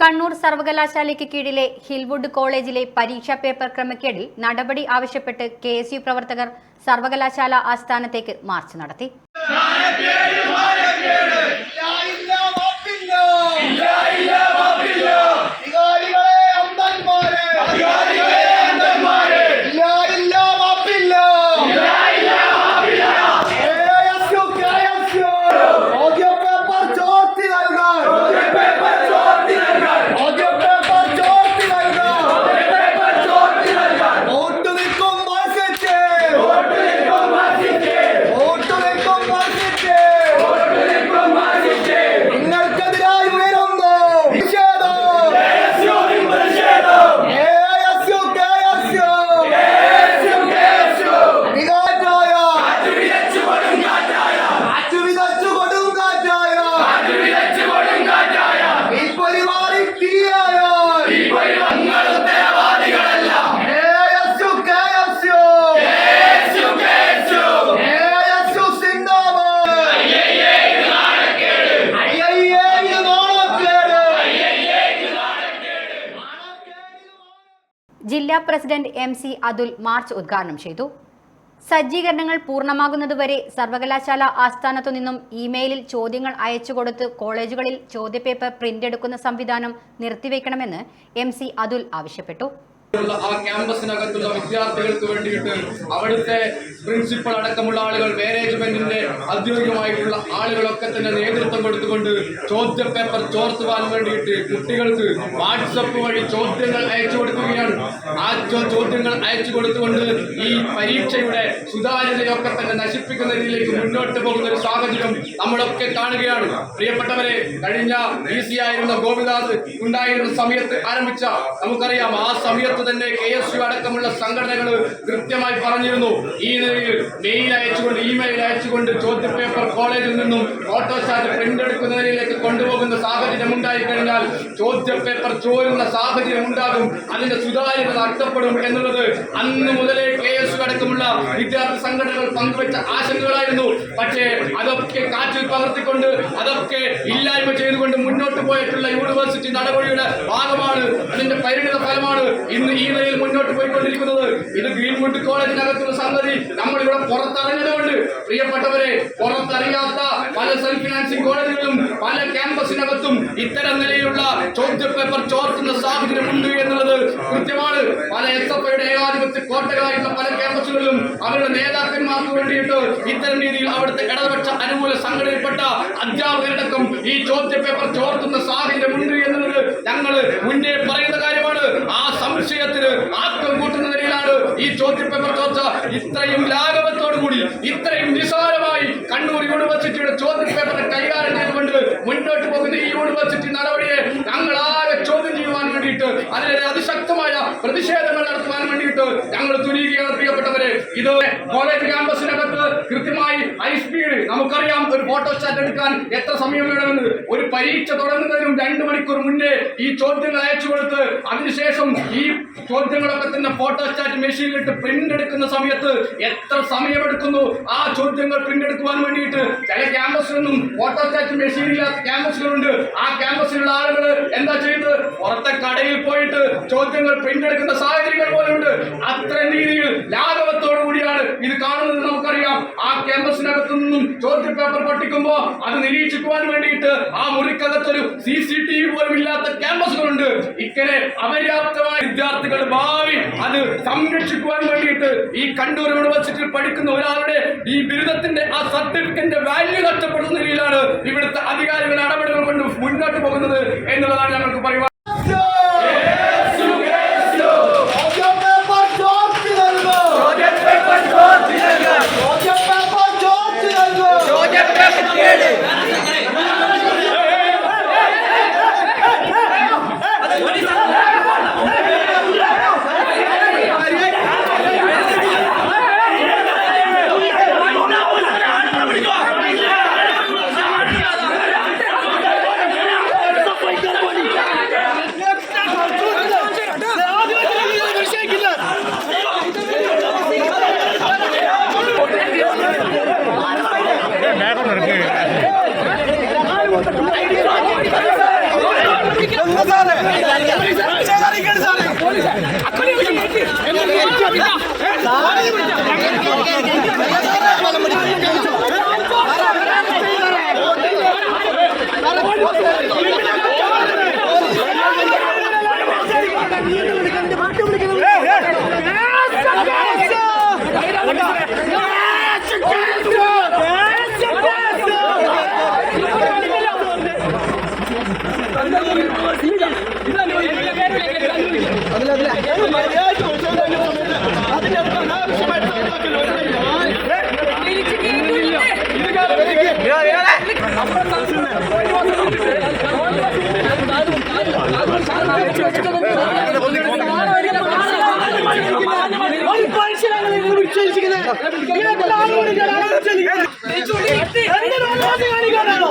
കണ്ണൂർ സർവകലാശാലയ്ക്ക് കീഴിലെ ഹിൽവുഡ് കോളേജിലെ പരീക്ഷാ പേപ്പർ ക്രമക്കേടിൽ നടപടി ആവശ്യപ്പെട്ട് കെ എസ് യു പ്രവർത്തകർ സർവകലാശാല ആസ്ഥാനത്തേക്ക് മാർച്ച് നടത്തി. ജില്ലാ president M C Athul march ഉദ്ഘാടനം ചെയ്തു. സജ്ജീകരണങ്ങൾ പൂർണമാകുന്നതുവരെ സർവകലാശാല ആസ്ഥാനത്തു നിന്നും ഇമെയിലിൽ ചോദ്യങ്ങൾ അയച്ചുകൊടുത്ത് കോളേജുകളിൽ ചോദ്യപേപ്പർ പ്രിന്റ് എടുക്കുന്ന സംവിധാനം നിർത്തിവെക്കണമെന്ന് എം സി അതുൽ ആവശ്യപ്പെട്ടു. ആ ക്യാമ്പസിനകത്തുള്ള വിദ്യാർത്ഥികൾക്ക് വേണ്ടിയിട്ട് അവിടുത്തെ പ്രിൻസിപ്പൽ അടക്കമുള്ള ആളുകൾ മാനേജ്മെന്റിന്റെ ഔദ്യോഗികമായിട്ടുള്ള ആളുകളൊക്കെ തന്നെ നേതൃത്വം കൊടുത്തുകൊണ്ട് ചോദ്യ പേപ്പർ ചോർത്തുവാൻ വേണ്ടിയിട്ട് കുട്ടികൾക്ക് വാട്സപ്പ് വഴി ചോദ്യങ്ങൾ അയച്ചു കൊടുക്കുകയാണ്. ആ ചോദ്യങ്ങൾ അയച്ചു കൊടുത്തുകൊണ്ട് ഈ പരീക്ഷയുടെ സുതാര്യതയൊക്കെ തന്നെ നശിപ്പിക്കുന്ന രീതിയിലേക്ക് മുന്നോട്ട് പോകുന്ന ഒരു സാഹചര്യം നമ്മളൊക്കെ കാണുകയാണ്. പ്രിയപ്പെട്ടവരെ കഴിഞ്ഞ ആയിരുന്ന ഗോപിനാഥ് ഉണ്ടായിരുന്ന സമയത്ത് ആരംഭിച്ച നമുക്കറിയാം ആ സമയത്ത് തന്നെ കെ എസ് യു അടക്കമുള്ള സംഘടനകൾ കൃത്യമായി പറഞ്ഞിരുന്നു. ഈ നിലയിൽ മെയിൽ അയച്ചുകൊണ്ട് ഇമെയിൽ അയച്ചുകൊണ്ട് ചോദ്യപേപ്പർ കോളേജിൽ നിന്നും ഫോട്ടോസ്റ്റാറ്റ് പ്രിന്റ് എടുക്കുന്ന നിലയിലേക്ക് കൊണ്ടുപോകുന്ന സാഹചര്യം ഉണ്ടായിക്കഴിഞ്ഞാൽ ചോദ്യം പേപ്പർ ചോരുന്ന സാഹചര്യം ഉണ്ടാകും. അതിന്റെ സുതാര്യത നഷ്ടപ്പെടും എന്നുള്ളത് അന്ന് മുതലേ കെ എസ് യു അടക്കമുള്ള വിദ്യാർത്ഥി സംഘടനകൾ പങ്കുവച്ച ആശങ്കകളായിരുന്നു. പക്ഷേ അതൊക്കെ കാറ്റിൽ പകർത്തിക്കൊണ്ട് അതൊക്കെ ഇല്ലായ്മ ചെയ്തുകൊണ്ട് മുന്നോട്ട് പോയിട്ടുള്ള യൂണിവേഴ്സിറ്റി നടപടിയുടെ ഭാഗമാണ്. അതിന്റെ പരിണിത ഫലമാണ് ഇന്ന് ഈ നിലയിൽ മുന്നോട്ട് പോയിക്കൊണ്ടിരിക്കുന്നത്. ഇത് ഗ്രീൻവുഡ് കോളേജിനകത്തുള്ള സംഗതി. നമ്മൾ ഇവിടെ പുറത്തറിഞ്ഞതുകൊണ്ട് പ്രിയപ്പെട്ടവരെ പുറത്തറിയാത്ത പല സെൽഫ് ഫിനാൻസിംഗ് കോളേജുകളും പല ക്യാമ്പസിനകത്തും ഇത്തരം നിലയിലുള്ള ചോദ്യപേപ്പർ ചോർത്തുന്ന സാഹചര്യമുണ്ട് എന്നുള്ളത് കൃത്യമാണ്. പല എസ് എഫ് ഐയുടെ ഏകാധിപത്യ കോട്ടകളായിട്ടുള്ള പല ക്യാമ്പസുകളിലും അവരുടെ നേതാക്കന്മാർക്ക് വേണ്ടിയിട്ട് ഇത്തരം രീതിയിൽ അവിടുത്തെ ഇടതുപക്ഷ അനുകൂല സംഘടനയിൽപ്പെട്ട അധ്യാപകരടക്കം ഈ ചോദ്യപേപ്പർ ചോർത്തുന്ന സാഹചര്യമുണ്ട് എന്നുള്ളത് ഞങ്ങൾ മുന്നേ പറയുന്ന കാര്യമാണ് സംശയത്തിന് ആക്കം കൂട്ടുന്ന നിലയിലാണ് ഈ ചോദ്യപേപ്പർ ചോദിച്ച ഇത്രയും ലാഘവത്തോടു കൂടി ഇത്രയും നിസാരമായി കണ്ണൂർ യൂണിവേഴ്സിറ്റിയുടെ ചോദ്യപേപ്പർ കൈകാര്യം ചെയ്തുകൊണ്ട് മുന്നോട്ട് പോകുന്ന ഈ യൂണിവേഴ്സിറ്റി നടപടിയെ ഞങ്ങൾ ആകെ ചോദ്യം ചെയ്യുവാൻ വേണ്ടിയിട്ട് അതിനെതിരെ അതിശക്തമായ പ്രതിഷേധങ്ങൾ നടത്തുവാൻ വേണ്ടിയിട്ട് ഞങ്ങൾ തുനിയുകയാണ് പ്രിയപ്പെട്ടവരെ. ഇത് കോളേജ് ക്യാമ്പസിനകത്ത് കൃത്യമായി ഹൈ സ്പീഡ് നമുക്കറിയാം ഒരു ഫോട്ടോസ്റ്റാറ്റ് എടുക്കാൻ എത്ര സമയം വേണമെന്ന്. ഒരു പരീക്ഷ തുടങ്ങുന്നതിനും രണ്ടു മണിക്കൂർ മുന്നേ ഈ ചോദ്യങ്ങൾ അയച്ചു കൊടുത്ത് അതിനുശേഷം ഈ ചോദ്യങ്ങളൊക്കെ തന്നെ ഫോട്ടോസ്റ്റാറ്റ് മെഷീനിലിട്ട് പ്രിന്റ് എടുക്കുന്ന സമയത്ത് എത്ര സമയമെടുക്കുന്നു? ആ ചോദ്യങ്ങൾ പ്രിന്റ് എടുക്കുവാൻ വേണ്ടിയിട്ട് ചില ക്യാമ്പസിലൊന്നും ഫോട്ടോസ്റ്റാറ്റ് മെഷീൻ ഇല്ലാത്ത ക്യാമ്പസുകളുണ്ട് ആ ക്യാമ്പസിലുള്ള ആളുകൾ എന്താ ചെയ്ത് പുറത്തെ കടയിൽ പോയിട്ട് ചോദ്യങ്ങൾ പ്രിന്റ് എടുക്കുന്ന സാഹചര്യങ്ങൾ പോലുണ്ട്. അത്ര രീതിയിൽ ലാഘവത്തോടു കൂടിയാണ് ഇത് കാണുന്നത് നമുക്കറിയാം ആ ക്യാമ്പസിനകത്തു ചോദ്യ പേപ്പർ പൊട്ടിക്കുമ്പോ അത് നിരീക്ഷിക്കുവാൻ വേണ്ടിയിട്ട് ആ മുറിക്കകത്തൊരു സി സി ടി വി പോലും ഇല്ലാത്ത ക്യാമ്പസുകളുണ്ട്. ഇങ്ങനെ അപര്യാപ്തമായ വിദ്യാർത്ഥികൾ ഭാവി അത് സംരക്ഷിക്കുവാൻ വേണ്ടിയിട്ട് ഈ കണ്ടൂർ യൂണിവേഴ്സിറ്റിയിൽ പഠിക്കുന്ന ഒരാളുടെ ഈ ബിരുദത്തിന്റെ ആ സർട്ടിഫിക്കറ്റിന്റെ വാല്യൂ നഷ്ടപ്പെടുന്ന നിലയിലാണ് ഇവിടുത്തെ അധികാരികളുടെ ഇടപെടലുകൾ കൊണ്ട് മുന്നോട്ട് പോകുന്നത് എന്നുള്ളതാണ് ഞങ്ങൾക്ക് പറയുവാൻ കാണിക്കാനാണോ